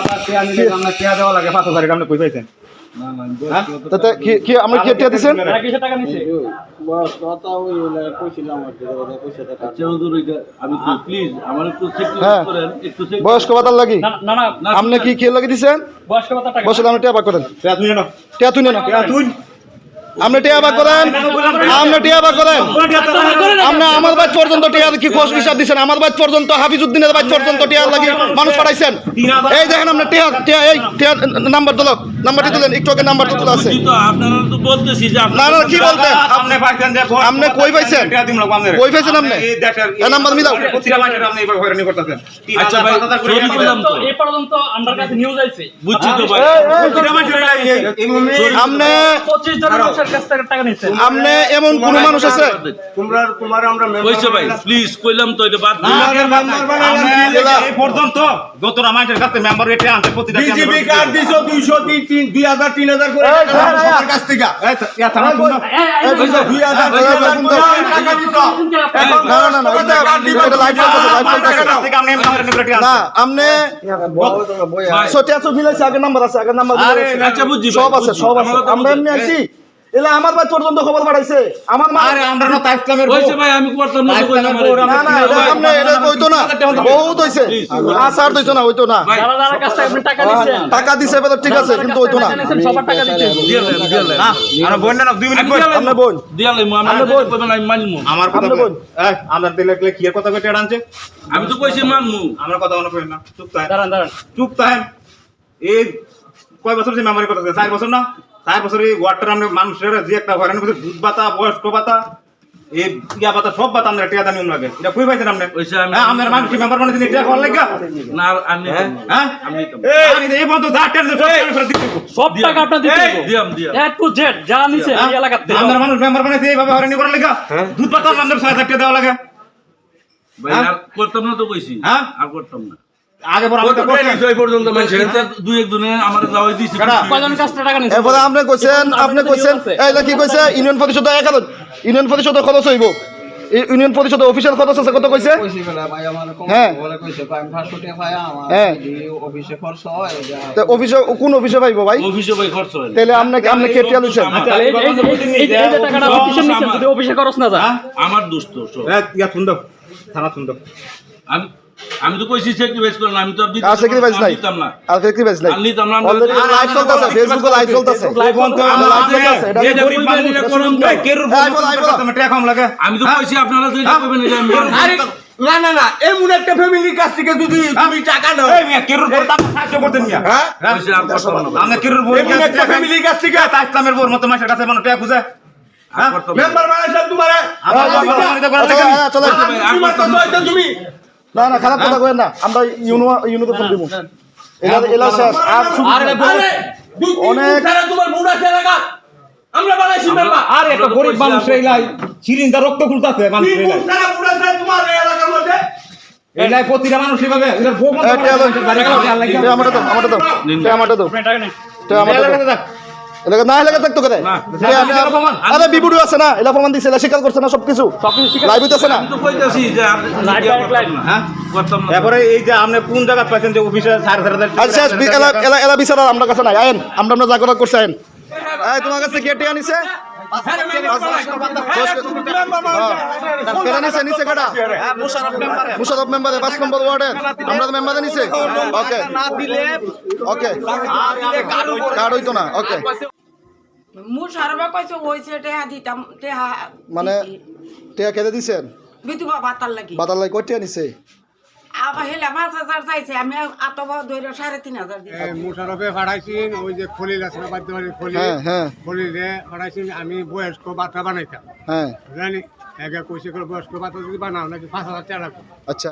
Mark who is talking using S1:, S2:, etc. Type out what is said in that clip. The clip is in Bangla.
S1: আপনার টিয়া নিলে আপনার টিয়া দেওয়া লাগে পাঁচ হাজার আপনি কই পাইছেন
S2: কি কি আমরা টিয়া দিছেন?
S3: চেক
S2: হ্যাঁ।
S3: চেক
S2: বয়স্ক ভাতার লাগি?
S4: না না না
S2: আপনি কি খেয়ে লাগিয়ে দিচ্ছেন
S4: বয়স্ক ভাতা টাকা।
S2: বসে আপনি টিয়া করেন
S1: টিয়া তুই না
S2: টিয়া তুই না
S1: টিয়া তুই
S2: আপনি টিয়া বাক করেন? আপনি টিয়া বাক করেন? আপনি আমার বাদ পর্যন্ত টিয়ার কি কোষ হিসাব দিছেন? আমার বাদ পর্যন্ত হাফিজউদ্দিনের বাদ পর্যন্ত টিয়ার লাগি মানুষ পাঠাইছেন? এই দেখেন আপনি টিয়া টিয়া এই টিয়া নাম্বার দিল নাম্বারটি দিলেন একটু আগে নাম্বার তোলা আছে।
S3: বুঝছি তো আপনারা তো বলতেছি যে
S2: না না কি বলতেন
S1: আপনি
S2: কই পাইছেন?
S1: টিয়া
S2: কই পাইছেন আপনি?
S1: এই
S2: নাম্বার মিলাও।
S3: আচ্ছা ভাই,
S4: পর্যন্ত আমার কাছে নিউজ আইছে।
S3: বুঝছি তো ভাই।
S1: এই- এই-
S2: আপনি
S4: পঁচিশ জন মানুষের কাছ থেকে টাকা নিচ্ছে
S2: আপনি এমন কোন মানুষ আছে
S5: তোমরা তোমার আমরা
S3: কইছে ভাই প্লিজ কইলাম তো এটা বাদ দিন।
S1: আমাদের মেম্বার বানাইলাম, এই পর্যন্ত যতটা মাসের কাছে মেম্বার রেটে আনছে প্রতিটা
S5: বিজেপি কার্ড দিছো 200 তিন তিন 2000 3000 করে
S2: এই,
S5: টাকা
S2: এই,
S5: সবার কাছ থেকে
S1: এই থানা শুনো।
S5: 2000 3000 করে টাকা দিছো এখন
S2: না না না না এটা এটা লাইভ চলতেছে লাইভ চলতেছে
S1: কাছ থেকে আপনি মেম্বারের নিকটে রেটে
S2: না আপনি
S5: বই
S2: সত্যি আছে নাম্বার আছে আগের নাম্বার
S1: আরে,
S3: আচ্ছা বুঝছি
S2: সব আছে সব আছে
S3: আমরা
S2: এমনি আছি এলা আমার ভাই পর্যন্ত খবর পাঠাইছে আমার মা
S1: আরে আমরা না তাইফ
S3: ভাই আমি করতাম না তো কইলাম আরে।
S2: না না এটা আপনি এটা কইতো না বহুত হইছে আসার না হইতো না
S3: ভাই,
S4: যারা যারা কাছ আপনি টাকা
S2: টাকা দিছে ঠিক আছে কিন্তু হইতো না
S4: সবার টাকা দিতে।
S1: না, বোন না, না, দুই মিনিট বোন।
S2: আপনি বোন।
S3: আমি
S2: আপনি
S3: আর কইবেন আমি মানমু।
S1: আমার কথা
S2: বোন।
S1: এই, আমরা দিলে কি কথা কইতে আনছে
S3: আমি তো কইছি মানমু
S1: আমরা কথা মনে করি না চুপ থাকেন
S4: দাঁড়ান দাঁড়ান
S1: চুপ থাকেন এই কয় বছর যে মেমোরি করতেছে চার বছর না বছর এই ওয়াটার আমরা মানুষের যে একটা করছে দুধ পাতা বয়স্ক পাতা এই ইয়া পাতা সব পাতা আমরা টিয়া দানি লাগে। এটা কই পাইছেন আপনি? হ্যাঁ আমরা মানুষ মেম্বার বানাইছেন এটা করার লাগা
S3: না আমি
S1: হ্যাঁ?
S3: আমি
S1: আমি এই বন্ধ যা টেন সব টেন ফেরত দিতে হবে।
S4: সব টাকা আপনার দিতে হবে।
S3: দিয়াম দিয়াম।
S4: এ টু জেড যা নিছে এই এলাকাতে
S1: আমরা মানুষ মেম্বার বানাইছে এইভাবে হয়রানি করার লাগা দুধ পাতা আমাদের ছয় হাজার টাকা দেওয়া লাগে।
S3: ভাই আর করতাম না তো কইছি।
S1: হ্যাঁ?
S3: আর করতাম না।
S1: আগে পর আমি তো করছি।
S3: দুই এক আমার যাওয়াই দিছি
S4: কয়জন কাছ টাকা নিচ্ছে
S2: এরপরে আপনি কইছেন আপনি কইছেন এই কি কইছে ইউনিয়ন পরিষদ এক হাজার ইউনিয়ন পরিষদের খরচ হইব। ইউনিয়ন পরিষদের অফিসিয়াল খরচ আছে কত কইছে?
S5: কইছি বলে ভাই আমার কম
S2: হ্যাঁ।
S5: বলে কইছে ভাই আমি 500 টাকা পাই আমার
S2: হ্যাঁ।
S5: অফিসে হয়
S2: তো অফিসে কোন অফিসে পাইবো ভাই?
S3: অফিসে ভাই খরচ হয়।
S2: তাহলে আপনি আপনি কেটিয়া লইছেন
S4: এই- টাকাটা আপনি কিসের যদি অফিসে খরচ না যায়।
S1: হ্যাঁ?
S3: আমার দুষ্ট সব।
S1: এ, ইয়া শুন দাও থানা শুন দাও
S3: আমি আমি তো কইছি সেক্রিফাইস করেন আমি তো আর দিতে
S2: নাই।
S3: না।
S2: আর সেক্রিফাইস নাই।
S3: আর নিতাম না
S2: অলরেডি লাইভ চলতেছে ফেসবুকে লাইভ চলতেছে।
S1: এই বন্ধ
S2: আমরা
S1: আমরা
S2: লাইভ চলতেছে। এটা
S3: যে গরিব মানুষ এটা করুন তো।
S1: কেরুর
S2: এই, বলো, এই, বলো।
S1: তুমি টাকা কম লাগে।
S3: আমি তো কইছি আপনারা যেটা করবেন এটা আমি
S5: না না না এমন একটা ফ্যামিলির কাছ থেকে যদি তুমি টাকা নাও।
S1: এই মিয়া কেরুর বড় দাম সাহায্য করতেন মিয়া।
S5: হ্যাঁ?
S1: কেরুর
S5: এমন একটা ফ্যামিলির কাছ থেকে
S1: তা ইসলামের মত মাসের কাছে টাকা খুঁজে।
S5: তোমারে।
S1: আমরা
S5: হ্যাঁ,
S1: পারলে?
S2: হ্যাঁ,
S5: তুমি?
S2: না না খারাপ কথা কইেন না। আমরা ইউনো ইউনোতে ফোন দিব এলা এলা শেষ আর শুধু-
S5: আরে দুই তিন
S2: অনেক-
S5: তোমার মুড়া এলাকা। আমরা বানাইছি মেম্বার
S1: আর একটা গরিব মানুষ এই লাই চিরিন্দা রক্ত খুলতাছে মানুষ
S5: তিন
S1: এই লাই
S5: ফুট মুড়া ছাড়া তোমার এই এলাকার মধ্যে।
S1: এই লাই প্রতিটা মানুষ এইভাবে এদের বউ মত
S2: এই, দাও, আমারটা দাও আমারটা দাও। আমারটা আমারটা দাও। এলাকা না এলাকা থাকতো কেন?
S3: না,
S2: টিয়া, টিয়া, আরে বিবুডু আছে না এলা প্রমাণ দিছে এলা স্বীকার করছে না সবকিছু। লাইভ হইতাছে না।
S3: হ্যাঁ?
S1: এই যে আপনি কোন জায়গা পাইছেন যে সাড়ে
S2: আচ্ছা এলা এলা বিচার আমরা কাছে নাই। আইন আমরা আমরা করার করছে আইন তোমার কাছে কেটে টিয়া নিছে কেটা নিছে নিছে কেটা মুশারফ মেম্বারে। পাঁচ নম্বর ওয়ার্ডের। আমরা মেম্বারে নিছে ওকে। ওকে। কার্ড হইতো না। ওকে।
S6: মুশারফা কইছে হইছে টেহা দিতাম টেহা
S2: মানে টিয়া কেটে দিছেন?
S6: বিতুবা বাতার লাগি।
S2: লাই কয় নিছে?
S6: পাঁচ হাজার চাইছে আমি আতবা ধরে সাড়ে তিন হাজার
S7: মুশারফে ওই যে খলিল আছে বাধ্য খলিল।
S2: হ্যাঁ হ্যাঁ।
S7: খলিলে আমি বয়স্ক বাচ্চা বানাইতাম।
S2: হ্যাঁ।
S7: জানি একে কইছে করে বয়স্ক বাচ্চা যদি বানাও নাকি পাঁচ হাজার টাকা
S2: আচ্ছা।